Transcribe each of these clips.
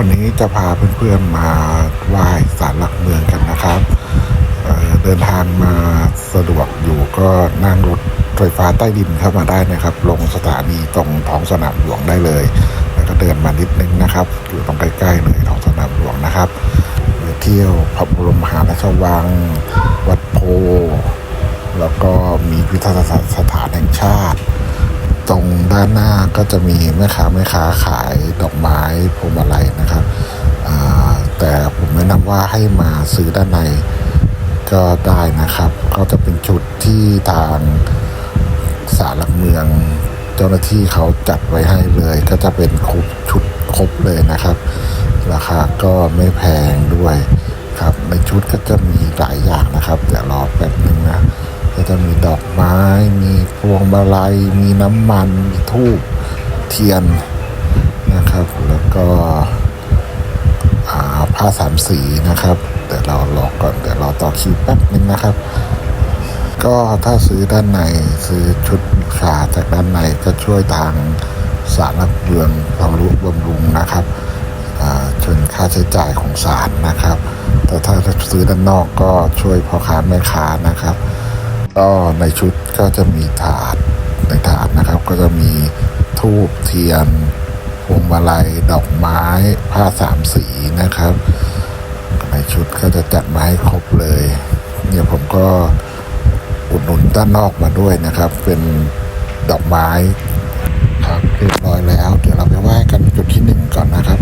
วันนี้จะพาเพื่อนๆมาไหว้ศาลหลักเมืองกันนะครับเเดินทางมาสะดวกอยู่ก็นั่งรถไฟฟ้าใต้ดินเข้ามาได้นะครับ ลงสถานีตรงท้องสนามหลวงได้เลย แล้วก็เดินมานิดนึงนะครับ อยู่ตรงใกล้ๆเลยท้องสนามหลวงนะครับเที่ยวพระบรมมหาราชวัง วัดโพแล้วก็มีพิพิธสถานแห่งชาติ ตรงด้านหน้าก็จะมีแม่ค้าแม่ค้าขายดอกไม้พวงมาลัยนะครับแต่ผมแนะนำว่าให้มาซื้อด้านในก็ได้นะครับ ก็จะเป็นชุดที่ทางสารหลักเมือง เจ้าหน้าที่เขาจัดไว้ให้เลย ก็จะเป็นครบชุดครบเลยนะครับ ราคาก็ไม่แพงด้วยครับในชุดก็จะมีหลายอย่างนะครับเดี๋ยวรอแป๊บนึงนะ ก็จะมีดอกไม้ มีพวง มาลัย มีน้ำมัน มีทูบเทียนนะครับ แล้วก็ผ้าสามสีนะครับเดี๋ยวเรารอก่อนเดี๋ยวเราต่อคิวแป๊บนึงนะครับ ก็ถ้าซื้อด้านในซื้อชุดขาจากด้านในก็ช่วยทางสารหลักเมืองบำรุบำรุงนะครับอ่าชนค่าใช้จ่ายของศาลนะครับ แต่ถ้าซื้อด้านนอกก็ช่วยพ่อค้าแม่ค้านะครับ ก็ในชุดก็จะมีถาดในถาดนะครับ ก็จะมีทูบเทียนพวงมาลัยดอกไม้ผ้าสามสีนะครับ ในชุดก็จะจัดมาให้ครบเลยเนี่ยผมก็อุดหนุนด้านนอกมาด้วยนะครับ เป็นดอกไม้ครับเรียบร้อยแล้ว เดี๋ยวเราไปไหว้กันจุดที่หนึ่งก่อนนะครับ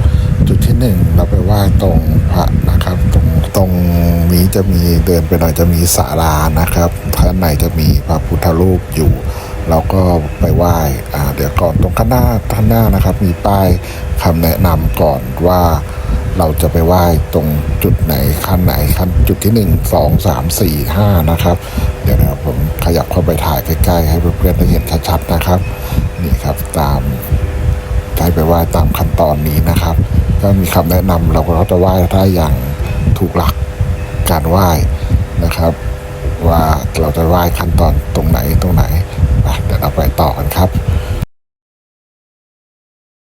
จุดที่หนึ่งเราไปไหว้ตรงพระ ตรงนี้จะมีเดินไปหน่อยจะมีศาลานะครับข้างในจะมีพระพุทธรูปอยู่เราก็ไปไหว้เดี๋ยวก่อนตรงข้างหน้าข้างหน้านะครับ มีป้ายคำแนะนำก่อนว่าเราจะไปไหว้ตรงจุดไหนขั้นไหนขั้นจุดที่หนึ่งสองสามสี่ห้านะครับ เดี๋ยวนะครับผมขยับเข้าไปถ่ายใกล้ๆ ให้เพื่อนๆได้เห็นชัดๆนะครับ นี่ครับตามใช้ไปไหว้ตามขั้นตอนนี้นะครับ ก็มีคำแนะนำเราก็จะไหว้ได้อย่าง ถูกหลักการไหว้นะครับ ว่าเราจะไหว้ขั้นตอนตรงไหนตรงไหนเดี๋ยวเราไปต่อกันครับ